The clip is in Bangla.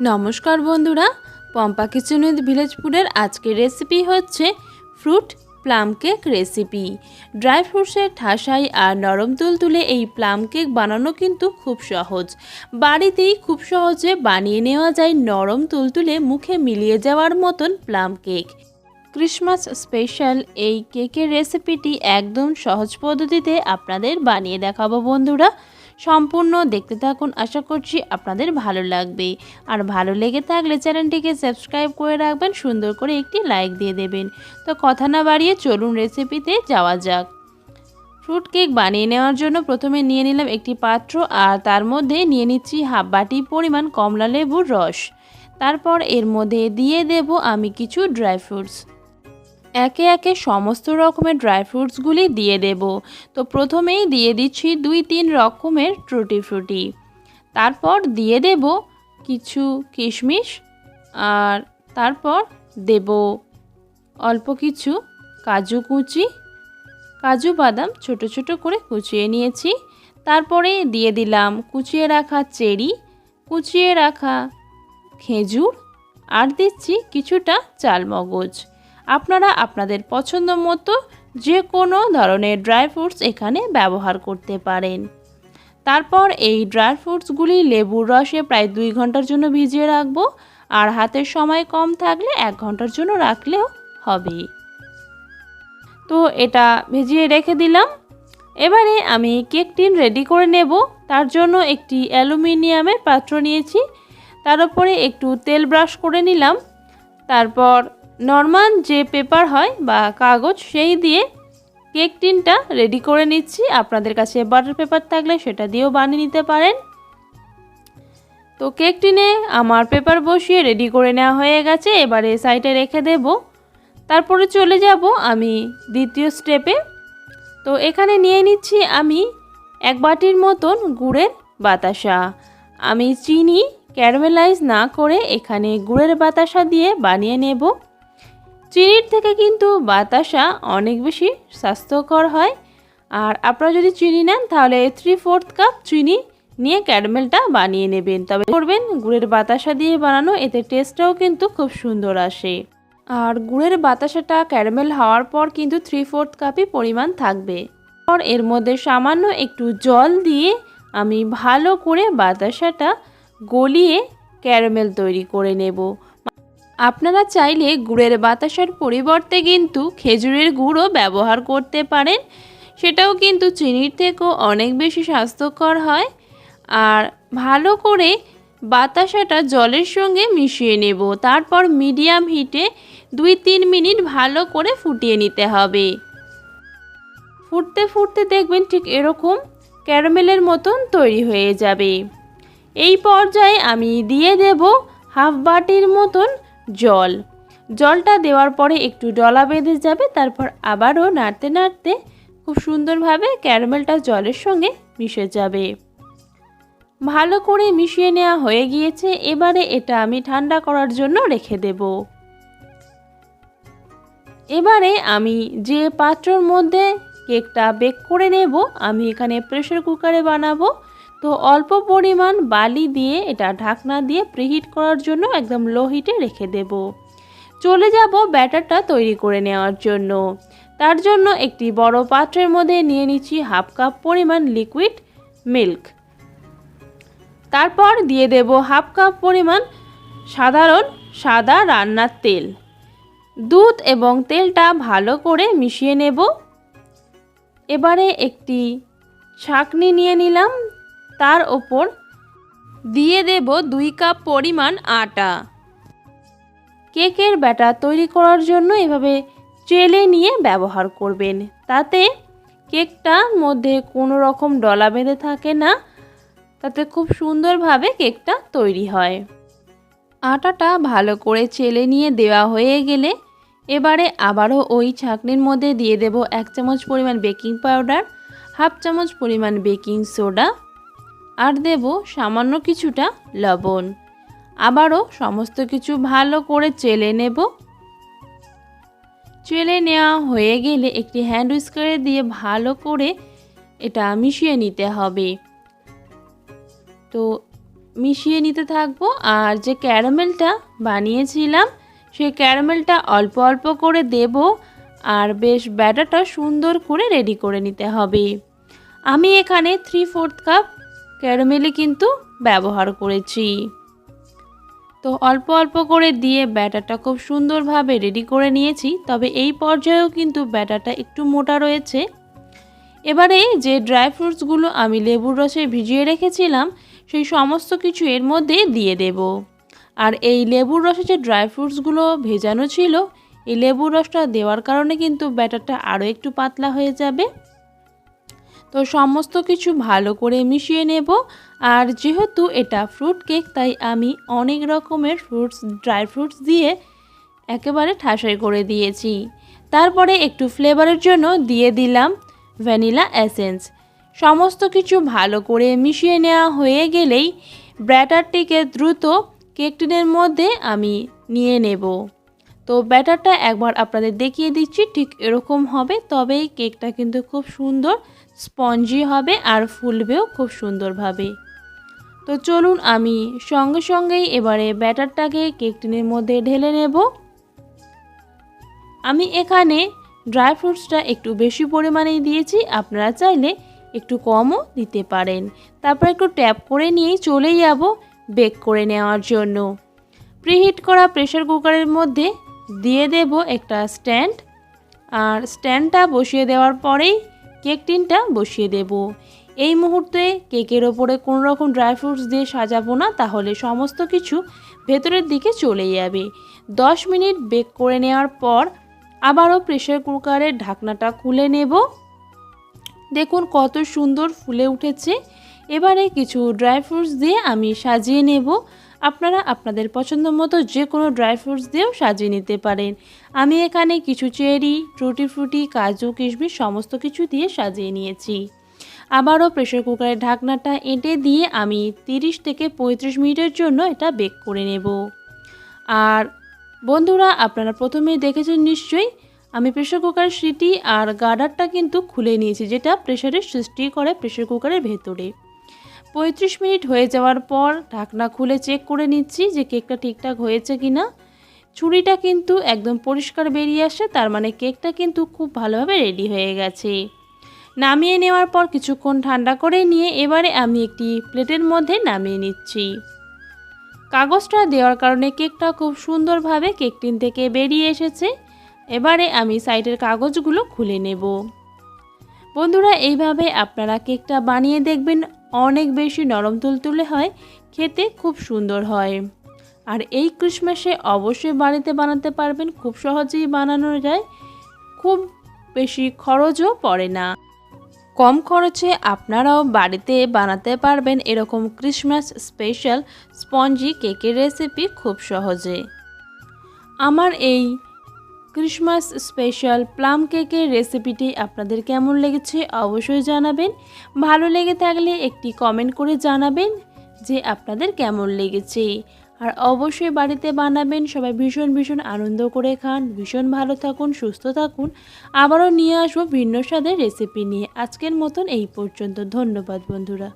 নমস্কার বন্ধুরা, পম্পা কিচেন উইথ ভিলেজ ফুডের আজকের রেসিপি হচ্ছে fruit plum cake recipe dry ফ্রুটসের ঠাসাই আর নরম তুলতুলে এই প্লাম কেক বানানো কিন্তু খুব সহজ। বাড়িতেই খুব সহজে বানিয়ে নেওয়া যায় নরম তুলতুলে মুখে মিলিয়ে যাওয়ার মতন প্লাম কেক ক্রিসমাস স্পেশাল এই কেকের রেসিপিটি একদম সহজ পদ্ধতিতে আপনাদের বানিয়ে দেখাবো বন্ধুরা। সম্পূর্ণ দেখতে থাকুন। আশা করছি আপনাদের ভালো লাগবে। আর ভালো লেগে থাকলে চ্যানেলটিকে সাবস্ক্রাইব করে রাখবেন, সুন্দর করে একটি লাইক দিয়ে দেবেন। তো কথা না বাড়িয়ে চলুন রেসিপিতে যাওয়া যাক। ফ্রুট কেক বানিয়ে নেওয়ার জন্য প্রথমে নিয়ে নিলাম একটি পাত্র আর তার মধ্যে নিয়ে নিচ্ছি হাফ বাটি পরিমাণ কমলা লেবুর রস। তারপর এর মধ্যে দিয়ে দেব আমি কিছু ড্রাই ফ্রুটস। একে একে সমস্ত রকমের ড্রাই ফ্রুটসগুলি দিয়ে দেব। তো প্রথমেই দিয়ে দিচ্ছি দুই তিন রকমের ট্রুটি ফ্রুটি। তারপর দিয়ে দেব কিছু কিশমিশ আর তারপর দেব অল্প কিছু কাজু কুচি। কাজু বাদাম ছোট ছোট করে কুচিয়ে নিয়েছি। তারপরে দিয়ে দিলাম কুচিয়ে রাখা চেরি, কুচিয়ে রাখা খেজুর আর দিচ্ছি কিছুটা চালমগজ। আপনারা আপনাদের পছন্দ মতো যে কোনো ধরনের ড্রাই ফ্রুটস এখানে ব্যবহার করতে পারেন। তারপর এই ড্রাই ফ্রুটসগুলি লেবুর রসে প্রায় দুই ঘণ্টার জন্য ভিজিয়ে রাখব আর হাতের সময় কম থাকলে এক ঘণ্টার জন্য রাখলেও হবে। তো এটা ভিজিয়ে রেখে দিলাম। এবারে আমি কেক টিন রেডি করে নেব। তার জন্য একটি অ্যালুমিনিয়ামের পাত্র নিয়েছি। তার উপরে একটু তেল ব্রাশ করে নিলাম। তারপর নর্মাল যে পেপার হয় বা কাগজ, সেই দিয়ে কেক টিনটা রেডি করে নিচ্ছি। আপনাদের কাছে বাটার পেপার থাকলে সেটা দিয়েও বানিয়ে নিতে পারেন। তো কেক টিনে আমার পেপার বসিয়ে রেডি করে নেওয়া হয়ে গেছে। এবারে সাইডে রেখে দেব। তারপরে চলে যাব আমি দ্বিতীয় স্টেপে। তো এখানে নিয়ে নিচ্ছি আমি এক বাটির মতন গুড়ের বাতাসা। আমি চিনি ক্যারামেলাইজ না করে এখানে গুড়ের বাতাসা দিয়ে বানিয়ে নেব। চিনির থেকে কিন্তু বাতাসা অনেক বেশি স্বাস্থ্যকর হয়। আর আপনারা যদি চিনি নেন, তাহলে থ্রি ফোর্থ কাপ চিনি নিয়ে ক্যারামেলটা বানিয়ে নেবেন। তবে করবেন, গুড়ের বাতাসা দিয়ে বানানো, এতে টেস্টটাও কিন্তু খুব সুন্দর আসে। আর গুড়ের বাতাসাটা ক্যারামেল হওয়ার পর কিন্তু থ্রি ফোর্থ কাপই পরিমাণ থাকবে। আর এর মধ্যে সামান্য একটু জল দিয়ে আমি ভালো করে বাতাসাটা গলিয়ে ক্যারামেল তৈরি করে নেব। আপনারা চাইলে গুড়ের বাতাসার পরিবর্তে কিন্তু খেজুরের গুড়ও ব্যবহার করতে পারেন। সেটাও কিন্তু চিনির থেকেও অনেক বেশি স্বাস্থ্যকর হয়। আর ভালো করে বাতাসাটা জলের সঙ্গে মিশিয়ে নেব। তারপর মিডিয়াম হিটে দুই তিন মিনিট ভালো করে ফুটিয়ে নিতে হবে। ফুটতে ফুটতে দেখবেন ঠিক এরকম ক্যারামেলের মতন তৈরি হয়ে যাবে। এই পর্যায়ে আমি দিয়ে দেব হাফ বাটির মতন জল। জলটা দেওয়ার পরে একটু ডলা বেঁধে যাবে, তারপর আবারও নাড়তে নাড়তে খুব সুন্দরভাবে ক্যারামেলটা জলের সঙ্গে মিশে যাবে। ভালো করে মিশিয়ে নেওয়া হয়ে গিয়েছে, এবারে এটা আমি ঠান্ডা করার জন্য রেখে দেব। এবারে আমি যে পাত্রর মধ্যে কেকটা বেক করে নেব, আমি এখানে প্রেশার কুকারে বানাবো। তো অল্প পরিমাণ বালি দিয়ে এটা ঢাকনা দিয়ে প্রিহিট করার জন্য একদম লো হিটে রেখে দেব। চলে যাব ব্যাটারটা তৈরি করে নেওয়ার জন্য। তার জন্য একটি বড় পাত্রের মধ্যে নিয়ে নিচ্ছি হাফ কাপ পরিমাণ লিকুইড মিল্ক তারপর দিয়ে দেব হাফ কাপ পরিমাণ সাধারণ সাদা রান্নার তেল। দুধ এবং তেলটা ভালো করে মিশিয়ে নেব। এবারে একটি ছাকনি নিয়ে নিলাম। তার ওপর দিয়ে দেব দুই কাপ পরিমাণ আটা। কেকের ব্যাটার তৈরি করার জন্য এভাবে চেলে নিয়ে ব্যবহার করবেন। তাতে কেকটার মধ্যে কোনো রকম ডলা বেঁধে থাকে না। তাতে খুব সুন্দরভাবে কেকটা তৈরি হয়। আটাটা ভালো করে চেলে নিয়ে দেওয়া হয়ে গেলে এবারে আবারও ওই ছাঁকনির মধ্যে দিয়ে দেব এক চামচ পরিমাণ বেকিং পাউডার, হাফ চামচ পরিমাণ বেকিং সোডা আর দেব সামান্য কিছুটা লবণ। আবারও সমস্ত কিছু ভালো করে চেলে নেব। চেলে নেওয়া হয়ে গেলে একটি হ্যান্ড উইস্কারে দিয়ে ভালো করে এটা মিশিয়ে নিতে হবে। তো মিশিয়ে নিতে থাকব আর যে ক্যারামেলটা বানিয়েছিলাম, সেই ক্যারামেলটা অল্প অল্প করে দেব আর বেশ ব্যাটারটা সুন্দর করে রেডি করে নিতে হবে। আমি এখানে থ্রি ফোর্থ কাপ ক্যারামেলি কিন্তু ব্যবহার করেছি। তো অল্প অল্প করে দিয়ে ব্যাটারটা খুব সুন্দরভাবে রেডি করে নিয়েছি, তবে এই পর্যায়েও কিন্তু ব্যাটারটা একটু মোটা রয়েছে। এবারে যে ড্রাই ফ্রুটসগুলো আমি লেবুর রসে ভিজিয়ে রেখেছিলাম, সেই সমস্ত কিছু এর মধ্যে দিয়ে দেব। আর এই লেবুর রসে যে ড্রাই ফ্রুটসগুলো ভেজানো ছিল, এই লেবুর রসটা দেওয়ার কারণে কিন্তু ব্যাটারটা আরও একটু পাতলা হয়ে যাবে। তো সমস্ত কিছু ভালো করে মিশিয়ে নেব। আর যেহেতু এটা ফ্রুট কেক তাই আমি অনেক রকমের ফ্রুটস ড্রাই ফ্রুটস দিয়ে একেবারে ঠাসাই করে দিয়েছি। তারপরে একটু ফ্লেভারের জন্য দিয়ে দিলাম ভ্যানিলা এসেন্স সমস্ত কিছু ভালো করে মিশিয়ে নেওয়া হয়ে গেলেই ব্যাটারটিকে দ্রুত কেক টিনের মধ্যে আমি নিয়ে নেব। তো ব্যাটারটা একবার আপনাদের দেখিয়ে দিচ্ছি, ঠিক এরকম হবে। তবেই কেকটা কিন্তু খুব সুন্দর, স্পঞ্জি হবে আর ফুলবেও খুব সুন্দরভাবে। তো চলুন আমি সঙ্গে সঙ্গেই এবারে ব্যাটারটাকে কেক টিনের মধ্যে ঢেলে নেব। আমি এখানে ড্রাই ফ্রুটসটা একটু বেশি পরিমাণেই দিয়েছি, আপনারা চাইলে একটু কমও দিতে পারেন। তারপর একটু ট্যাপ করে নিয়েই চলে যাব বেক করে নেওয়ার জন্য। প্রিহিট করা প্রেশার কুকারের মধ্যে দিয়ে দেব একটা স্ট্যান্ড। আর স্ট্যান্ডটা বসিয়ে দেওয়ার পরেই কেক টিনটা বসিয়ে দেব। এই মুহূর্তে কেকের ওপরে কোনো রকম ড্রাই ফ্রুটস দিয়ে সাজাবো না, তাহলে সমস্ত কিছু ভেতরের দিকে চলে যাবে। দশ মিনিট বেক করে নেওয়ার পর আবারও প্রেশার কুকারের ঢাকনাটা খুলে নেব। দেখুন কত সুন্দর ফুলে উঠেছে। এবারে কিছু ড্রাই ফ্রুটস দিয়ে আমি সাজিয়ে নেব। আপনারা আপনাদের পছন্দ মতো যে কোনো ড্রাই ফ্রুটস দিয়েও সাজিয়ে নিতে পারেন। আমি এখানে কিছু চেরি ট্রুটি ফ্রুটি কাজু, কিশমিশ সমস্ত কিছু দিয়ে সাজিয়ে নিয়েছি। আবারও প্রেশার কুকারের ঢাকনাটা এঁটে দিয়ে আমি 30 থেকে পঁয়ত্রিশ মিনিটের জন্য এটা বেক করে নেব। আর বন্ধুরা, আপনারা প্রথমেই দেখেছেন নিশ্চয়ই, আমি প্রেশার কুকারের সিটি আর গার্ডারটা কিন্তু খুলে নিয়েছি, যেটা প্রেশারের সৃষ্টি করে প্রেশার কুকারের ভেতরে। পঁয়ত্রিশ মিনিট হয়ে যাওয়ার পর ঢাকনা খুলে চেক করে নিচ্ছি যে কেকটা ঠিকঠাক হয়েছে কি না ছুরিটা কিন্তু একদম পরিষ্কার বেরিয়ে আসে, তার মানে কেকটা কিন্তু খুব ভালোভাবে রেডি হয়ে গেছে। নামিয়ে নেওয়ার পর কিছুক্ষণ ঠান্ডা করে নিয়ে এবারে আমি একটি প্লেটের মধ্যে নামিয়ে নিচ্ছি। কাগজটা দেওয়ার কারণে কেকটা খুব সুন্দরভাবে কেক টিন থেকে বেরিয়ে এসেছে। এবারে আমি সাইডের কাগজগুলো খুলে নেব। বন্ধুরা, এইভাবে আপনারা কেকটা বানিয়ে দেখবেন। অনেক বেশি নরম তুলতুলে হয়, খেতে খুব সুন্দর হয়। আর এই ক্রিসমাসে অবশ্যই বাড়িতে বানাতে পারবেন, খুব সহজেই বানানো যায়। খুব বেশি খরচও পড়ে না। কম খরচে আপনারাও বাড়িতে বানাতে পারবেন এরকম ক্রিসমাস স্পেশাল স্পঞ্জি কেকের রেসিপি খুব সহজে। আমার এই ক্রিসমাস স্পেশাল প্লাম কেকের রেসিপিটি আপনাদের কেমন লেগেছে অবশ্যই জানাবেন। ভালো লেগে থাকলে একটি কমেন্ট করে জানাবেন যে আপনাদের কেমন লেগেছে। আর অবশ্যই বাড়িতে বানাবেন, সবাই ভীষণ ভীষণ আনন্দ করে খান, ভীষণ ভালো থাকুন, সুস্থ থাকুন। আবারও নিয়ে আসব ভিন্ন স্বাদের রেসিপি নিয়ে। আজকের মতন এই পর্যন্ত। ধন্যবাদ বন্ধুরা।